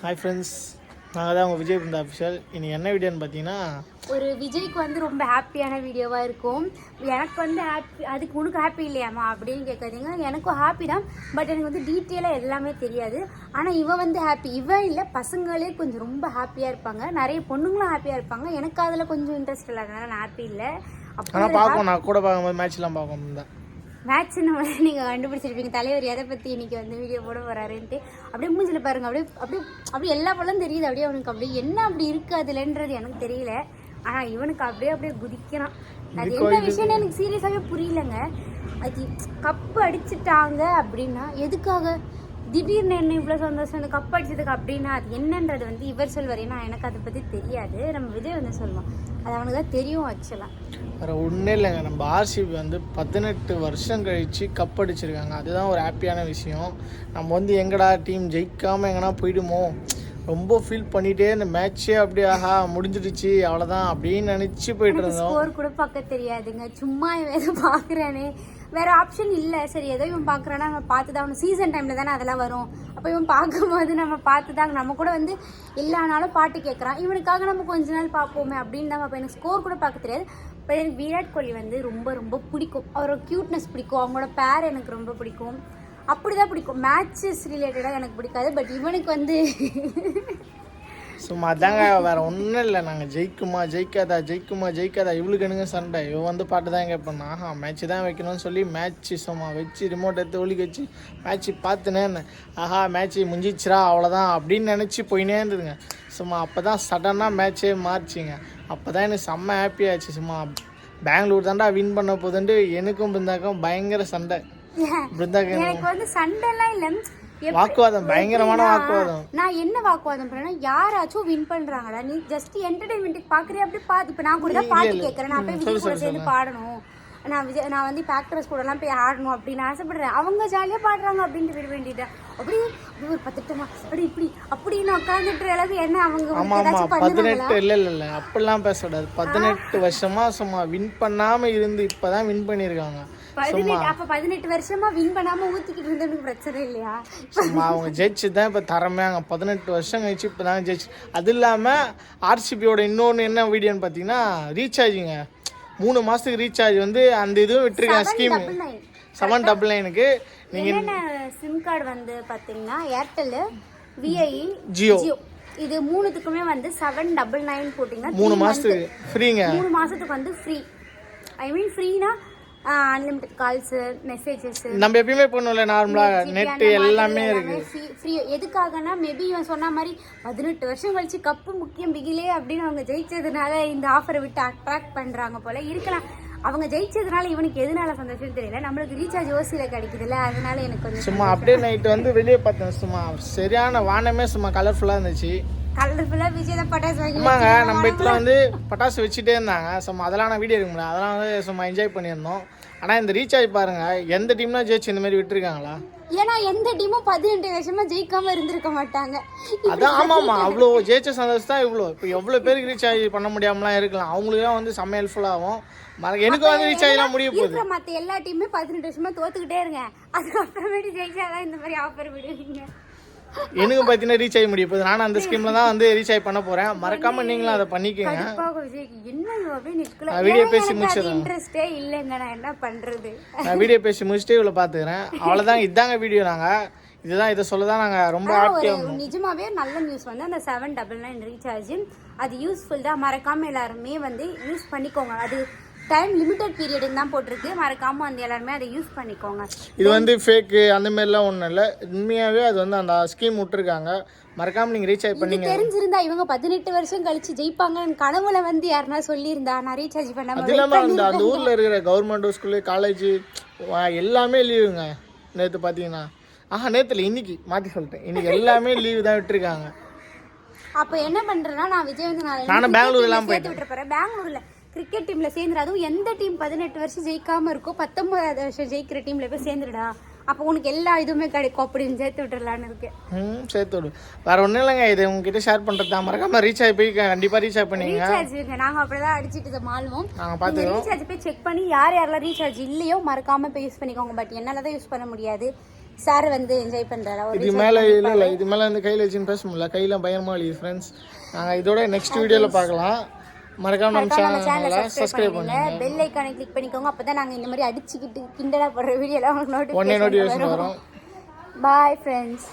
Hi friends நாங்கள் தான் உங்கள் விஜய் பிருந்தா அஃபிஷியல் இனி என்ன வீடியோன்னு பார்த்தீங்கன்னா ஒரு விஜய்க்கு வந்து ரொம்ப ஹாப்பியான வீடியோவாக இருக்கும். எனக்கு வந்து ஹாப்பி அதுக்கு உனக்கு ஹாப்பி இல்லையாம்மா அப்படின்னு கேட்காதீங்க எனக்கும் ஹாப்பி தான். பட் எனக்கு வந்து டீட்டெயிலாக எல்லாமே தெரியாது. ஆனால் இவன் வந்து ஹாப்பி இவன் இல்லை பசங்களே கொஞ்சம் ரொம்ப ஹாப்பியாக இருப்பாங்க. நிறைய பொண்ணுங்களும் ஹாப்பியாக இருப்பாங்க. எனக்கு அதில் கொஞ்சம் இன்ட்ரெஸ்ட் இல்லாதனால நான் ஹாப்பி இல்லை. ஆனால் அப்போ பார்ப்போம். நான் கூட பார்க்கும்போது மேட்ச்லாம் பார்க்கணும் தான் மேட்ச்னு வந்து நீங்கள் கண்டுபிடிச்சிருப்பீங்க. தலைவர் எதை பற்றி இன்னைக்கு வந்து வீடியோ போட போறாருன்ட்டு. அப்படியே மூஞ்சில் பாருங்க. அப்படியே அப்படியே அப்படியே எல்லா பழம் தெரியுது. அப்படியே அவனுக்கு அப்படியே என்ன அப்படி இருக்கு அதுலன்றது எனக்கு தெரியல. ஆனால் இவனுக்கு அப்படியே அப்படியே குதிக்கிறான். அது என்ன விஷயம்னு எனக்கு சீரியஸாகவே புரியலங்க. அது கப்பு அடிச்சிட்டாங்க அப்படின்னா எதுக்காக? திடீர்னு என்ன இவ்வளோ சந்தோஷம்? இந்த கப் அடிச்சதுக்கு அப்படின்னா அது என்னன்றது வந்து இவர் சொல்வார். ஏன்னா எனக்கு அதை பற்றி தெரியாது. நம்ம விஜய் வந்து சொல்லுவான். அது அவனுக்கு தான் தெரியும் ஆக்சுவலாக வேறு ஒன்றும் இல்லைங்க. நம்ம ஆர்சிபி வந்து பதினெட்டு வருஷம் கழித்து கப் அடிச்சிருக்காங்க. அதுதான் ஒரு ஹாப்பியான விஷயம். நம்ம வந்து எங்கடா டீம் ஜெயிக்காமல் எங்கன்னா போயிடுமோ? ரொம்ப ஃபீல் பண்ணிகிட்டே இந்த மேட்ச்சே அப்படியே ஆஹா முடிஞ்சிடுச்சு அவ்வளோதான் அப்படின்னு நினச்சி போயிட்டு இருந்தோம். ஸ்கோர் கூட பார்க்க தெரியாதுங்க. சும்மா இவன் பார்க்குறானே. வேற ஆப்ஷன் இல்லை. சரி ஏதோ இவன் பார்க்குறானா நம்ம பார்த்து தான் அவனு சீசன் டைமில் தானே அதெல்லாம் வரும். அப்போ இவன் பார்க்கும்போது நம்ம பார்த்து தான் நம்ம கூட வந்து எல்லா பாட்டு கேட்குறான் இவனுக்காக நம்ம கொஞ்ச நாள் பார்ப்போமே அப்படின்னு தான் அப்போ எனக்கு ஸ்கோர் கூட பார்க்க தெரியாது. பட் எனக்கு விராட் கோலி வந்து ரொம்ப ரொம்ப பிடிக்கும். அவரோட க்யூட்னஸ் பிடிக்கும். அவங்களோட பேர் எனக்கு ரொம்ப பிடிக்கும். அப்படி தான் பிடிக்கும் மேட்சஸ் ரிலேட்டடாக எனக்கு பிடிக்காது. பட் இவனுக்கு வந்து சும்மா அதாங்க வேற ஒன்றும் இல்லை. நாங்கள் ஜெயிக்குமா ஜெயிக்காதா ஜெயிக்குமா ஜெயிக்காதா? இவளுக்கு எனக்கு சண்டை. இவன் வந்து பாட்டு தான் கேட்பேன். ஆஹா மேட்ச் தான் வைக்கணும்னு சொல்லி மேட்ச் சும்மா வச்சு ரிமோட் எடுத்து ஒலிக்க வச்சு மேட்ச் பார்த்துனே இருந்தேன். ஆஹா மேட்ச் முடிஞ்சிச்சுரா அவ்வளோதான் அப்படின்னு நினச்சி போயினே இருந்ததுங்க. சும்மா அப்போ தான் சடனாக மேட்ச்சே மாறிச்சிங்க. அப்போ தான் எனக்கு செம்ம ஹாப்பி ஆச்சு. சும்மா பெங்களூர் தாண்டா வின் பண்ண போதுன்ட்டு எனக்கும் பிருந்தாக்கும் பயங்கர சண்டை. பிருந்தாக்கு எனக்கு வந்து சண்டைலாம் இல்லை வாக்குவாதம் பயங்கரமான வாக்குவாதம். நான் என்ன வாக்குவாதம் பண்ணேன்னா யாராச்சும் வின் பண்றாங்களா நீ ஜஸ்ட் என்டர்டைன்மெண்ட்டுக்கு பாக்குறியா அப்படி பாத்து இப்ப நான் கூட தான் பாட்டு கேட்கறேன் நான் போய் விஜய் கூட சேர்ந்து பாடணும். நான் விஜய் நான் வந்து இப்போ ஆக்டர்ஸ் கூட எல்லாம் போய் ஆடணும் அப்படின்னு ஆசைப்படுறேன். அவங்க ஜாலியா பாடுறாங்க அப்படின்ட்டு விட வேண்டியது அப்படி ஒரு பத்துட்டமா அப்படி இப்படி அப்படின்னு உட்காந்துட்டு அளவுக்கு என்ன அவங்க ஆமா ஆமா பதினெட்டு இல்ல இல்ல இல்ல அப்படிலாம் பேசக்கூடாது பதினெட்டு வருஷமா சும்மா வின் பண்ணாம இருந்து இப்பதான் வின் பண்ணிருக்காங்க பதினெட்டு அப்ப பதினெட்டு வருஷமா வின் பண்ணாம ஊத்திக்கிட்டு இருந்ததுக்கு பிரச்சனை இல்லையா? சும்மா அவங்க ஜெயிச்சு தான் இப்போ திறமையாங்க பதினெட்டு வருஷம் கழிச்சு இப்போ தான் ஜெயிச்சு. அது இல்லாமல் ஆர்சிபியோட இன்னொன்று என்ன வீடியோன்னு பார்த்தீங்கன்னா ரீசார்ஜுங்க மூணு மாதத்துக்கு ரீசார்ஜ் வந்து அந்த இதுவும் விட்டுருக்காங்க ஸ்கீம் செவன் டபுள் நைனுக்கு நீங்கள் சிம் கார்டு வந்து பாத்தீங்கன்னா ஏர்டெல் விஐ ஜியோ இது மூணுத்துக்குமே வந்து செவன் டபுள் நைன் போட்டிங்கன்னா மூணு மாதத்துக்கு ஃப்ரீங்க மூணு மாசத்துக்கு வந்து ஃப்ரீ ஐ மீன் ஃப்ரீனா அன்லிமிட்டெட் கால்ஸ் மெசேஜஸ் நம்ம எப்பயுமே பண்ணுவோம்ல நார்மலாக நெட்டு எல்லாமே இருக்கு. ஃப்ரீ எதுக்காகனா மேபி இவன் சொன்ன மாதிரி பதினெட்டு வருஷம் கழிச்சு கப்பு முக்கியம் பிகிலே அப்படின்னு அவங்க ஜெயிச்சதுனால இந்த ஆஃபரை விட்டு அட்ராக்ட் பண்றாங்க போல. இருக்கலாம். அவங்க ஜெயிச்சதுனால இவனுக்கு எதனால சந்தோஷம் தெரியல. நம்மளுக்கு ரீசார்ஜ் ஓசியில கிடைக்குதுல்ல அதனால எனக்கு கொஞ்சம் சும்மா அப்படியே நைட்டு வந்து வெளியே பார்த்தேன். சும்மா சரியான வானமே சும்மா கலர்ஃபுல்லாக இருந்துச்சு. கலர்ஃபுல்லா விஜய் தான் பட்டாசு வாங்கி ஆமாங்க நம்ம இடத்துல வந்து பட்டாசு வச்சுட்டே இருந்தாங்க. சும்மா அதெல்லாம் நான் வீடியோ எடுக்க முடியல. அதெல்லாம் வந்து சும்மா என்ஜாய் பண்ணியிருந்தோம். ஆனால் இந்த ரீசார்ஜ் பாருங்க. எந்த டீம்னா ஜெயிச்சு இந்த மாதிரி விட்டுருக்காங்களா? ஏன்னா எந்த டீமும் பதினெட்டு வருஷமா ஜெயிக்காம இருந்திருக்க மாட்டாங்க. அதான் ஆமாம்மா. அவ்வளோ ஜெயிச்ச சந்தோஷம் தான் இவ்வளோ. இப்போ எவ்வளோ பேருக்கு ரீசார்ஜ் பண்ண முடியாமலாம் இருக்கலாம். அவங்களுக்குலாம் வந்து செம்ம ஹெல்ப்ஃபுல்லாகும் மற எனக்கும் வந்து ரீசார்ஜ்லாம் முடிய போகுது. மத்த எல்லா டீமுமே பதினெட்டு வருஷமா தோத்துக்கிட்டே இருங்க. அதுக்கப்புறமேட்டு ஜெயிச்சாதான் இந்த மாதிரி ஆஃபர் விடுவீங்க. எனக்கு பார்த்தீங்கன்னா ரீசார்ஜ் முடிய போகுது. நானும் அந்த ஸ்கீமில் தான் வந்து ரீசார்ஜ் பண்ண போகிறேன் மறக்காமல் நீங்களும் அதை பண்ணிக்கோங்க. நான் வீடியோ பேசி முடிச்சிடுறேன். இன்ட்ரெஸ்டே இல்லைங்க நான் என்ன பண்றது? நான் வீடியோ பேசி முடிச்சுட்டு இவ்வளோ பார்த்துக்கிறேன் அவ்வளோதான் இதாங்க வீடியோ நாங்கள் இதுதான் இதை சொல்ல தான் நாங்கள் ரொம்ப ஒரு நிஜமாவே நல்ல நியூஸ் வந்து அந்த செவன் டபுள் நைன் ரீசார்ஜ் அது யூஸ்ஃபுல் தான். மறக்காம எல்லாருமே வந்து யூஸ் பண்ணிக்கோங்க. அது டைம் லிமிட்டட் பீரியடுன்னு தான் போட்டிருக்கு. மறக்காம வந்து எல்லாருமே அதை யூஸ் பண்ணிக்கோங்க. இது வந்து ஃபேக்கு அந்த மாதிரிலாம் ஒன்றும் இல்லை. உண்மையாகவே அது வந்து அந்த ஸ்கீம் விட்டுருக்காங்க. மறக்காமல் நீங்கள் ரீசார்ஜ் இது பண்ணீங்க தெரிஞ்சிருந்தா இவங்க பதினெட்டு வருஷம் கழிச்சு ஜெயிப்பாங்கன்னு கனவுல வந்து யாருன்னா சொல்லியிருந்தா நான் ரீசார்ஜ் பண்ணாம அது அந்த அந்த ஊரில் இருக்கிற கவர்மெண்ட் ஸ்கூலு காலேஜ் எல்லாமே லீவுங்க நேற்று பார்த்தீங்கன்னா ஆஹா நேற்றுல இன்னைக்கு. மாற்றி சொல்லிட்டேன். இன்னைக்கு எல்லாமே லீவு தான் விட்டுருக்காங்க. அப்ப என்ன பண்றேன்னா நான் விஜய் வந்து நான் நானும் cricket பெங்களூர் teamல எல்லாம் சேர்த்து விட்டுற போறேன். பெங்களூர்ல கிரிக்கெட் டீம்ல சேர்ந்துரு. அதுவும் எந்த டீம் பதினெட்டு வருஷம் ஜெயிக்காம இருக்கோ பத்தொன்பதாவது வருஷம் ஜெயிக்கிற டீம்ல போய் சேர்ந்துடுடா அப்போ உனக்கு எல்லா இதுவுமே கிடைக்கும். அப்படின்னு சேர்த்து விட்டுறலான்னு இருக்கேன் ம் சேர்த்து விடு. வேறு ஒன்றும் இல்லைங்க. இது உங்ககிட்ட ஷேர் பண்ணுறது தான். மறக்காமல் ரீசார்ஜ் போய் கண்டிப்பாக ரீசார்ஜ் பண்ணீங்க ரீசார்ஜ் நாங்க அப்படிதான் அடிச்சிட்டு இதை மாளுவோம். நாங்கள் நீங்க பார்த்துக்கிறோம் ரீசார்ஜ் போய் செக் பண்ணி யார் யாரெல்லாம் ரீசார்ஜ் இல்லையோ மறக்காம போய் யூஸ் பண்ணிக்கோங்க. பட் என்னால தான் யூஸ் பண்ண முடியாது. சார் வந்து என்ஜாய் பண்றாரா. ஒரு இது மேலே இல்லை இல்லை. இது மேலே வந்து கையில் வச்சுன்னு பேச முடியல. கையில் பயமா வலிக்குது ஃப்ரெண்ட்ஸ் நாங்கள் இதோட நெக்ஸ்ட் வீடியோவில் பார்க்கலாம். மறக்காம நம்ம சேனலை சப்ஸ்கிரைப் பண்ணுங்க. பெல் ஐக்கானை கிளிக் பண்ணிக்கோங்க. அப்பதான் நாங்க இந்த மாதிரி அடிச்சுக்கிட்டு கிண்டலா போடுற வீடியோலாம் உங்களுக்கு நோட்டிஃபிகேஷன் வரும். Bye friends